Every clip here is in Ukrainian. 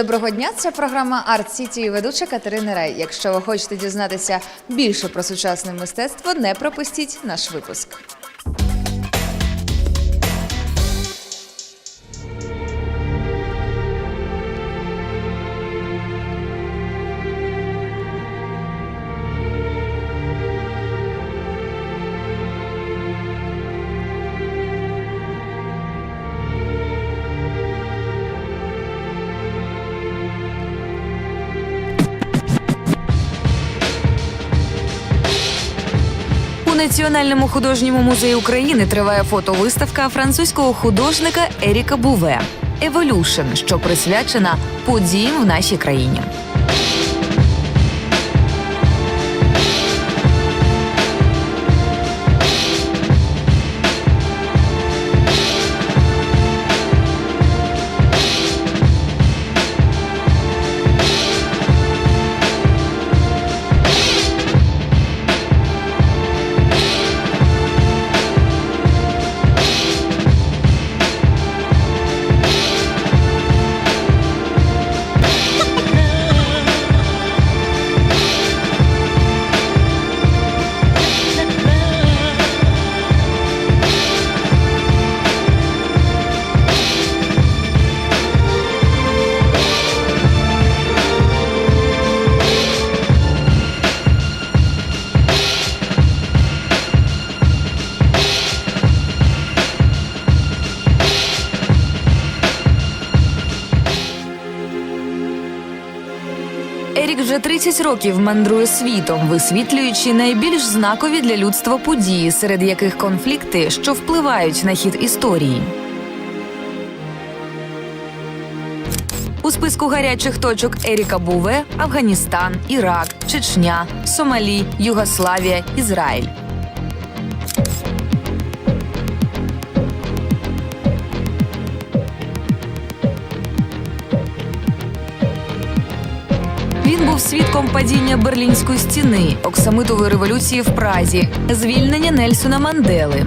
Доброго дня, це програма Арт Сіті і ведуча Катерина Рай. Якщо ви хочете дізнатися більше про сучасне мистецтво, не пропустіть наш випуск. Національному художньому музеї України триває фотовиставка французького художника Еріка Буве Еволюшн, що присвячена подіям в нашій країні. Ерік вже 30 років мандрує світом, висвітлюючи найбільш знакові для людства події, серед яких конфлікти, що впливають на хід історії. У списку гарячих точок Еріка Буве Афганістан, Ірак, Чечня, Сомалі, Югославія, Ізраїль. Свідком падіння Берлінської стіни, оксамитової революції в Празі, звільнення Нельсона Мандели.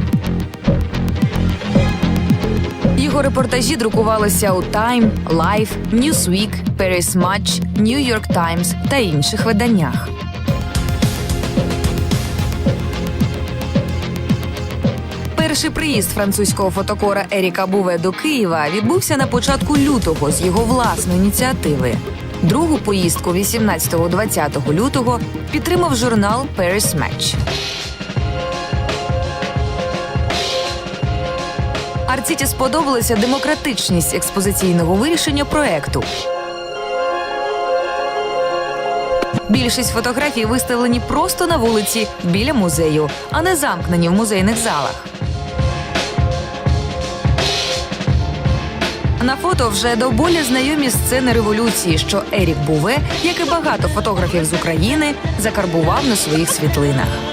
Його репортажі друкувалися у Time, Life, Newsweek, Paris Match, New York Times та інших виданнях. Перший приїзд французького фотокора Еріка Буве до Києва відбувся на початку лютого з його власної ініціативи. Другу поїздку 18-20 лютого підтримав журнал Paris Match. Арціті сподобалася демократичність експозиційного вирішення проекту. Більшість фотографій виставлені просто на вулиці біля музею, а не замкнені в музейних залах. На фото вже до болі знайомі сцени революції, що Ерік Буве, як і багато фотографів з України, закарбував на своїх світлинах.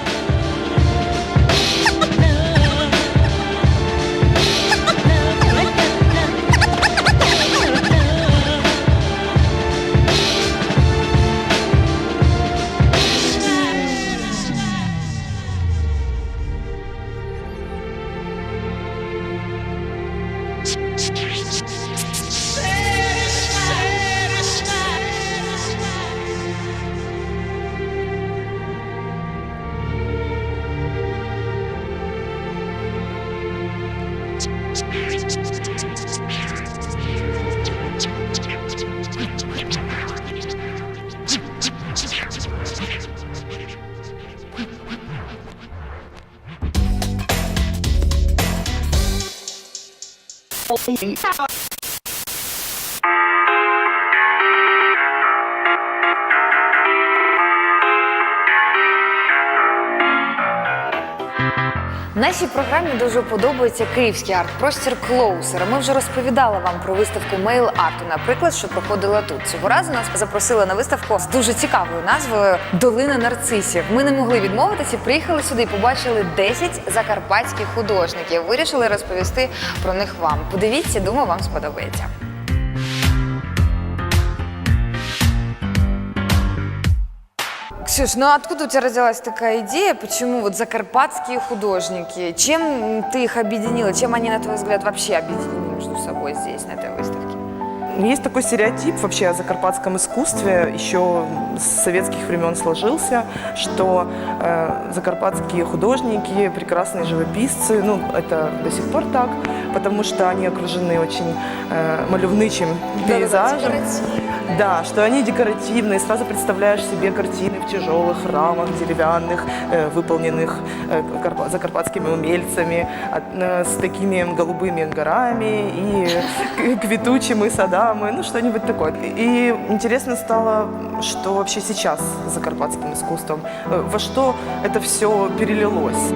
Нашій програмі дуже подобається київський арт-простір Клоусер. Ми вже розповідали вам про виставку мейл арту, наприклад, що проходила тут. Цього разу нас запросили на виставку з дуже цікавою назвою Долина нарцисів. Ми не могли відмовитися, приїхали сюди і побачили 10 закарпатських художників. Вирішили розповісти про них вам. Подивіться, думаю, вам сподобається. Ксюш, ну откуда у тебя родилась такая идея? Почему вот закарпатские художники? Чем ты их объединила? Чем они, на твой взгляд, вообще объединены между собой здесь, на этой выставке? Есть такой стереотип вообще о закарпатском искусстве, еще с советских времен сложился, что э, закарпатские художники, прекрасные живописцы, ну, это до сих пор так, потому что они окружены очень э, малевничим пейзажем. Да, что они декоративные, сразу представляешь себе картины в тяжелых рамах деревянных, э, выполненных э, карпа- закарпатскими умельцами, от- э, с такими голубыми горами и к- квитучими садами, ну что-нибудь такое. И интересно стало, что вообще сейчас с закарпатским искусством, э, во что это все перелилось.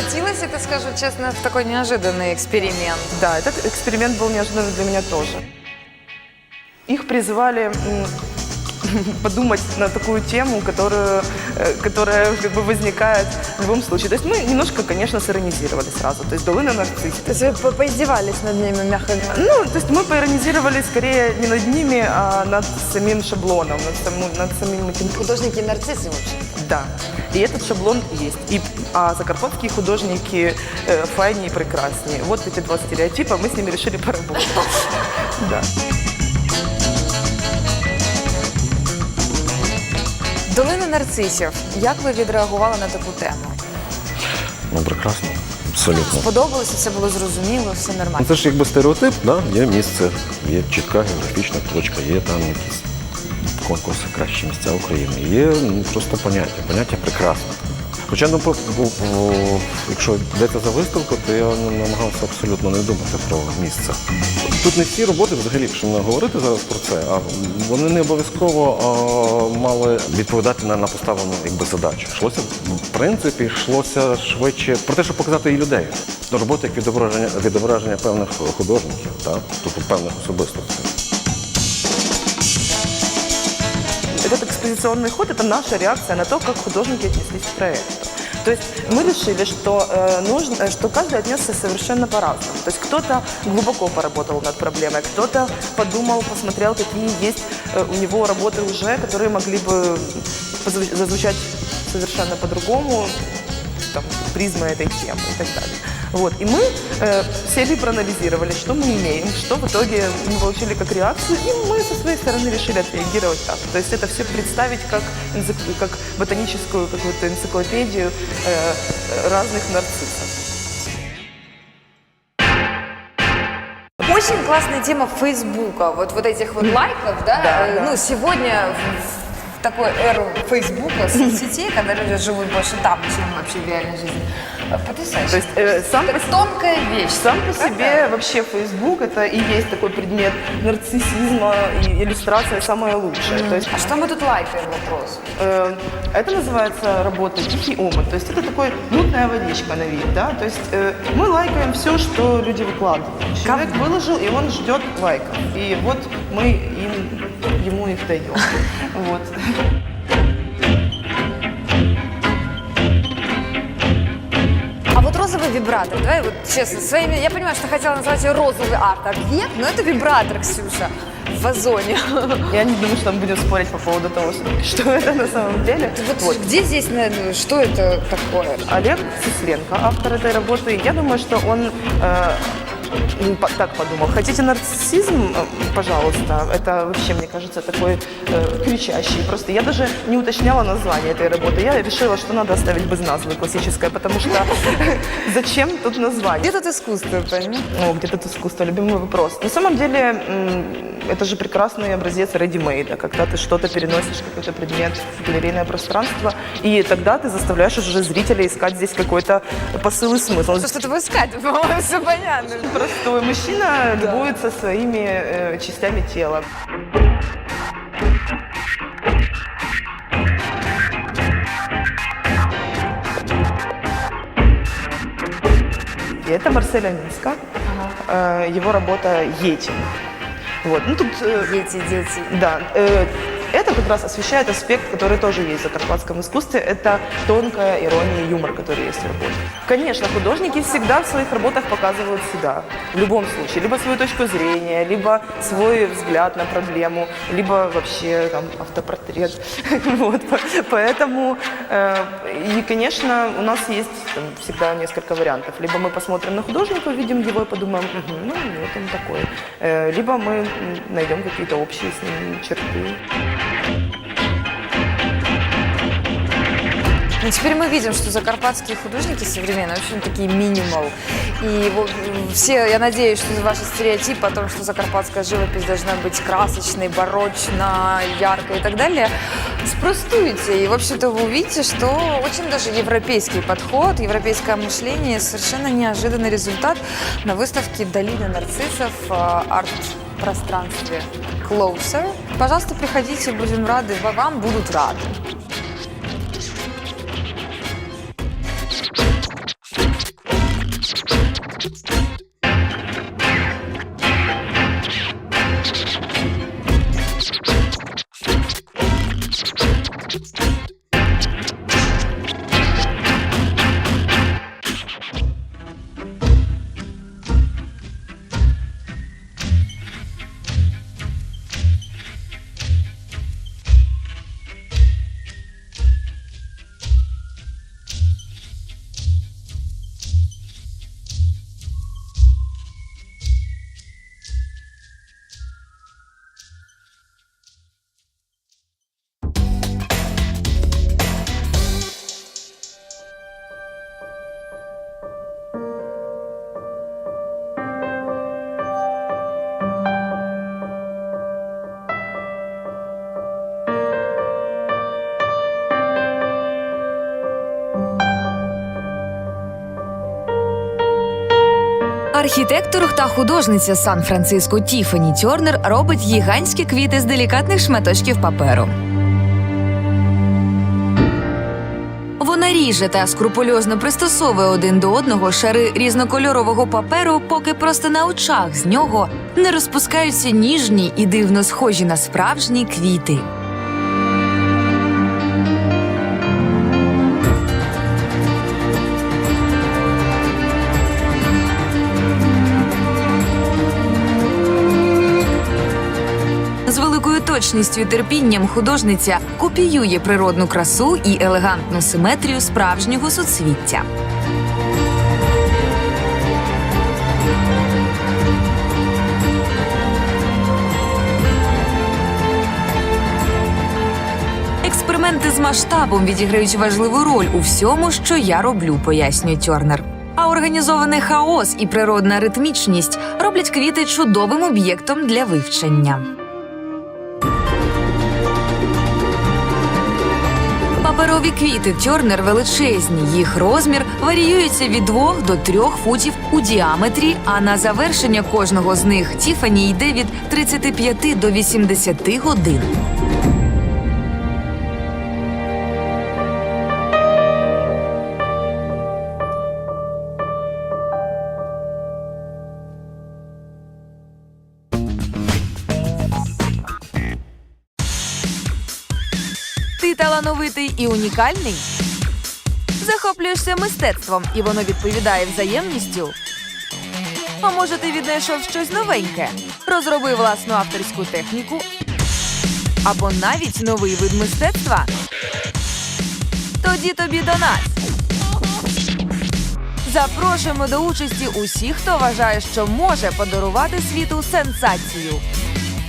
Превратилась это, скажу честно, в такой неожиданный эксперимент. Да, этот эксперимент был неожиданный для меня тоже. Их призвали м, подумать на такую тему, которую, э, которая как бы возникает в любом случае. То есть мы немножко, конечно, сиронизировали сразу. То есть долина нарцисс. То есть вы по- поиздевались над ними, мягко говоря. Ну, то есть мы поиронизировали скорее не над ними, а над самим шаблоном, над, саму- над самим этим Художники-нарциссы, в общем. Да. И этот шаблон есть. И, а закарпатские художники э, файнее и прекраснее. Вот эти два стереотипа, мы с ними решили поработать. Да. Долина нарцисів. Як ви відреагували на таку тему? Ну, прекрасно. Абсолютно. Сподобалося, все було зрозуміло, все Ну, нормально. Це ж якби стереотип, да? є місце, є чітка географічна точка, є там якісь конкурси кращі місця України. Є ну, просто поняття, поняття прекрасне. Хоча, ну, по- по- якщо йдеться за виставку, то я намагався абсолютно не думати про місце. Тут не всі роботи, взагалі, якщо не говорити зараз про це, а вони не обов'язково мали відповідати на, на поставлену якби, задачу. Йшлося, в принципі, йшлося швидше про те, щоб показати і людей. Робота як відображення, відображення певних художників, так? тобто певних особистостей. Экспозиционный ход – это наша реакция на то, как художники отнеслись к проекту. То есть мы решили, что, э, нужно, э, что каждый отнесся совершенно по-разному. То есть кто-то глубоко поработал над проблемой, кто-то подумал, посмотрел, какие есть э, у него работы уже, которые могли бы зазвучать совершенно по-другому, там, призмы этой темы и так далее. Вот. И мы э, сели проанализировали, что мы имеем, что в итоге мы получили как реакцию, и мы со своей стороны решили отреагировать так. То есть это все представить как, как ботаническую какую-то энциклопедию э, разных нарциссов. Очень классная тема Фейсбука, вот, вот этих вот лайков, да? Да, Э, да. Ну, сегодня такую эру Фейсбука, соцсетей, когда люди живут больше там, чем вообще в реальной жизни. Потрясающе. То есть э, сам по Это тонкая вещь. Сам по себе вообще Facebook это и есть такой предмет нарциссизма и иллюстрация самая лучшая. То есть А что мы тут лайкаем вопрос? Э, Это называется работа «Тихий омут». То есть это такой мутная водичка на вид, да? То есть э, мы лайкаем все, что люди выкладывают. Человек выложил, и он ждет лайков. И вот мы им, ему их даем. Вот. А вот розовый вибратор, давай вот честно, своими, я понимаю, что хотела назвать ее розовый арт-объект, но это вибратор, Ксюша, в вазоне. Я не думаю, что мы будем спорить по поводу того, что- это на самом деле. Вот, где здесь, наверное, что это такое? Олег Сисленко, автор этой работы, я думаю, что он э, так подумал. Хотите нарциссизм? Э, Пожалуйста. Это вообще, мне кажется, такой э, кричащий. Просто я даже не уточняла название этой работы. Я решила, что надо оставить без назвы классическое, потому что зачем тут название? Где тут искусство, понимаешь? Ну, где тут искусство, любимый вопрос. На самом деле, м, это же прекрасный образец ready-made, когда ты что-то переносишь, какой-то предмет в галерейное пространство, и тогда ты заставляешь уже зрителя искать здесь какой-то посыл и смысл. Что что-то искать, по-моему, все понятно. Простой мужчина любуется своими э, частями тела. И это Марсель Аминска, э, его работа «Етин». Вот. Ну, тут э, Дети, дети. да, э, это как раз освещает аспект, который тоже есть в закарпатском искусстве. Это тонкая ирония и юмор, который есть в работе. Конечно, художники всегда в своих работах показывают себя. В любом случае. Либо свою точку зрения, либо свой взгляд на проблему, либо вообще там, автопортрет. Вот. по- Поэтому, э, и, конечно, у нас есть там, всегда несколько вариантов. Либо мы посмотрим на художника, увидим его и подумаем, «Мгм, ну, вот он такой. Э, Либо мы найдем какие-то общие с ним черты. Ну, теперь мы видим, что закарпатские художники современные очень такие минимал. И вот все, я надеюсь, что ваши стереотипы о том, что закарпатская живопись должна быть красочной, барочно, яркой и так далее, спростуете. И, в общем-то, вы увидите, что очень даже европейский подход, европейское мышление, совершенно неожиданный результат на выставке «Долина нарциссов» э, арт-пространстве Closer. Пожалуйста, приходите, будем рады, вам будут рады. Архітектор та художниця Сан-Франциско Тіфані Тьорнер робить гігантські квіти з делікатних шматочків паперу. Вона ріже та скрупульозно пристосовує один до одного шари різнокольорового паперу, поки просто на очах з нього не розпускаються ніжні і дивно схожі на справжні квіти. Точністю і терпінням художниця копіює природну красу і елегантну симетрію справжнього суцвіття. Експерименти з масштабом відіграють важливу роль у всьому, що я роблю, пояснює Тьорнер. А організований хаос і природна ритмічність роблять квіти чудовим об'єктом для вивчення. Паперові квіти Тьорнер величезні. Їх розмір варіюється від 2 до 3 футів у діаметрі, а на завершення кожного з них Тіфані йде від 35 до 80 годин. Талановитий і унікальний? Захоплюєшся мистецтвом, і воно відповідає взаємністю. А може, ти віднайшов щось новеньке? Розроби власну авторську техніку або навіть новий вид мистецтва? Тоді тобі до нас. Запрошуємо до участі усіх, хто вважає, що може подарувати світу сенсацію.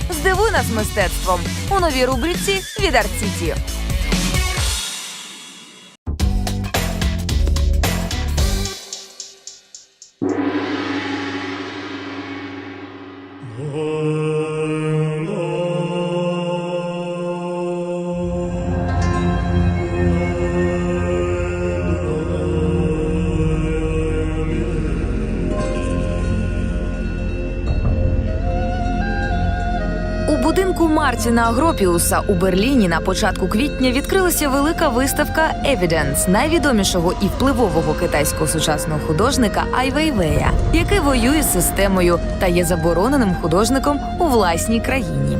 Здивуй нас мистецтвом у новій рубриці від Арт-Сіті. Будинку Мартіна Агропіуса у Берліні на початку квітня відкрилася велика виставка Evidence найвідомішого і впливового китайського сучасного художника Ай Вейвея, який воює з системою та є забороненим художником у власній країні.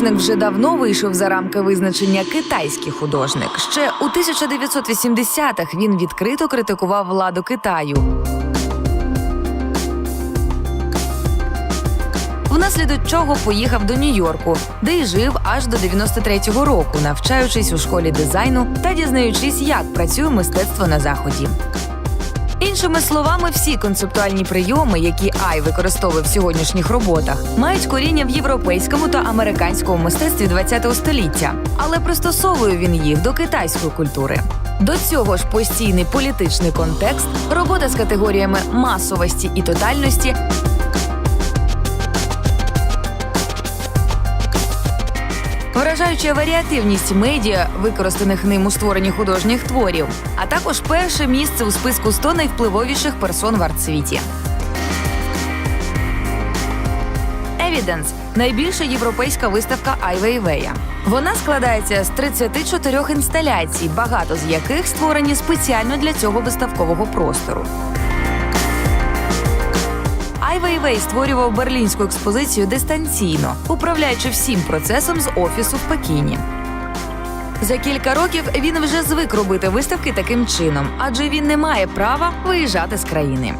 Художник вже давно вийшов за рамки визначення китайський художник. Ще у 1980-х він відкрито критикував владу Китаю. Внаслідок чого поїхав до Нью-Йорку, де й жив аж до 93-го року, навчаючись у школі дизайну та дізнаючись, як працює мистецтво на заході. Іншими словами, всі концептуальні прийоми, які Ай використовує в сьогоднішніх роботах, мають коріння в європейському та американському мистецтві ХХ століття, але пристосовує він їх до китайської культури. До цього ж постійний політичний контекст, робота з категоріями масовості і тотальності. Вражаюча варіативність медіа, використаних ним у створенні художніх творів, а також перше місце у списку 100 найвпливовіших персон в артсвіті. Evidence – найбільша європейська виставка Ай Вейвея. Вона складається з 34 інсталяцій, багато з яких створені спеціально для цього виставкового простору. Ай Вейвей створював берлінську експозицію дистанційно, управляючи всім процесом з офісу в Пекіні. За кілька років він вже звик робити виставки таким чином, адже він не має права виїжджати з країни.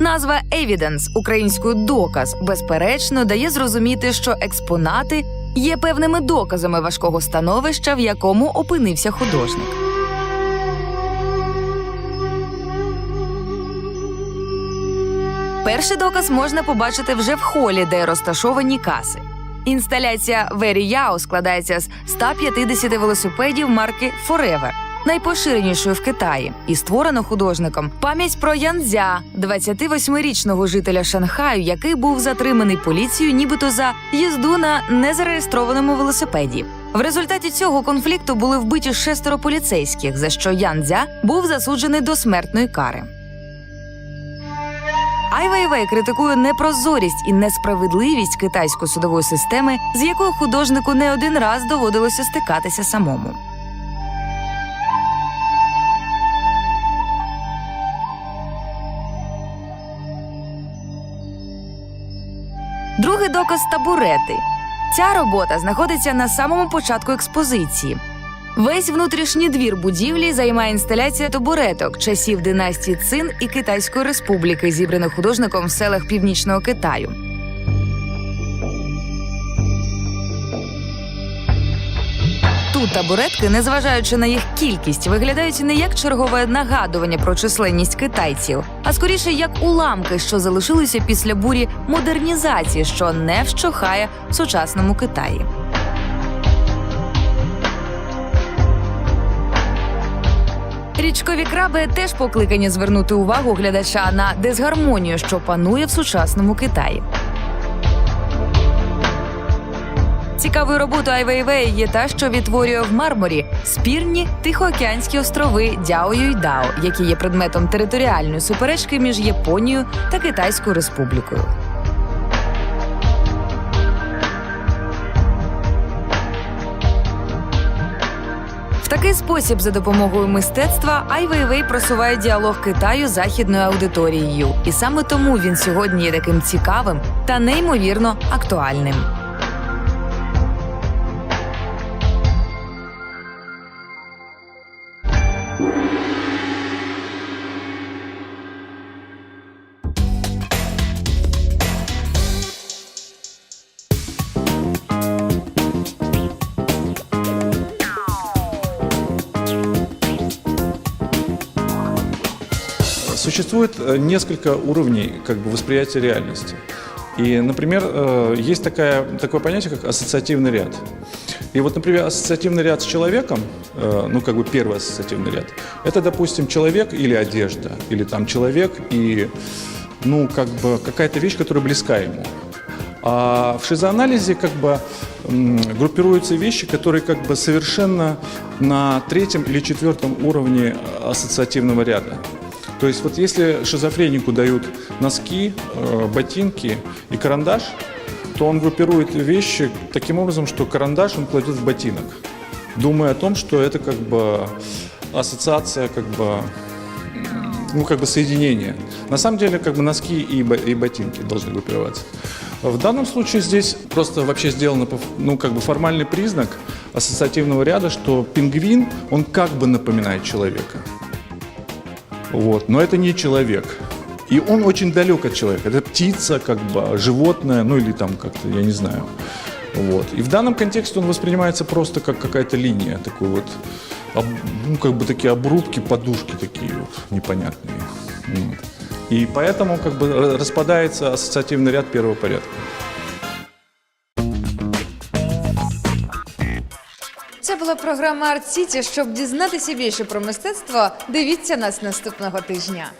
Назва Evidence українською доказ безперечно дає зрозуміти, що експонати є певними доказами важкого становища, в якому опинився художник. Перший доказ можна побачити вже в холі, де розташовані каси. Інсталяція Very Яо складається з 150 велосипедів марки Forever, найпоширенішої в Китаї, і створено художником пам'ять про Янзя, 28-річного жителя Шанхаю, який був затриманий поліцією, нібито за їзду на незареєстрованому велосипеді. В результаті цього конфлікту були вбиті шестеро поліцейських, за що Янзя був засуджений до смертної кари. Ай Вейвей критикує непрозорість і несправедливість китайської судової системи, з якою художнику не один раз доводилося стикатися самому. Табурети. Ця робота знаходиться на самому початку експозиції. Весь внутрішній двір будівлі займає інсталяція табуреток часів династії Цин і Китайської республіки, зібраних художником в селах Північного Китаю. Тут табуретки, незважаючи на їх кількість, виглядають не як чергове нагадування про численність китайців, а скоріше як уламки, що залишилися після бурі модернізації, що не вщухає в сучасному Китаї. Річкові краби теж покликані звернути увагу глядача на дисгармонію, що панує в сучасному Китаї. Цікавою роботою Ай Вейвей є та, що відтворює в мармурі спірні тихоокеанські острови Дяо Дао, які є предметом територіальної суперечки між Японією та Китайською республікою. В такий спосіб, за допомогою мистецтва, Ай Вейвей просуває діалог Китаю західною аудиторією, і саме тому він сьогодні є таким цікавим та неймовірно актуальним. Существует э, несколько уровней как бы, восприятия реальности. И, например, э, есть такая, такое понятие, как ассоциативный ряд. И вот, например, ассоциативный ряд с человеком, э, ну, как бы первый ассоциативный ряд, это, допустим, человек или одежда, или там человек и, ну, как бы какая-то вещь, которая близка ему. А в шизоанализе как бы группируются вещи, которые как бы совершенно на третьем или четвертом уровне ассоциативного ряда. То есть вот если шизофренику дают носки, э, ботинки и карандаш, то он группирует вещи таким образом, что карандаш он кладет в ботинок, думая о том, что это как бы ассоциация как бы ну, как бы соединение. На самом деле, как бы носки и, бо- и ботинки должны группироваться. В данном случае здесь просто вообще ф- ну, как бы формальный признак ассоциативного ряда, что пингвин, он как бы напоминает человека. Вот, но это не человек. И он очень далек от человека. Это птица, как бы, животное, ну или там как-то, я не знаю. Вот. И в данном контексте он воспринимается просто как какая-то линия, такой вот, ну как бы такие обрубки, подушки такие вот непонятные. И поэтому как бы ра- распадается ассоциативный ряд первого порядка. Була програма Арт Сіті. Щоб дізнатися більше про мистецтво, дивіться нас наступного тижня.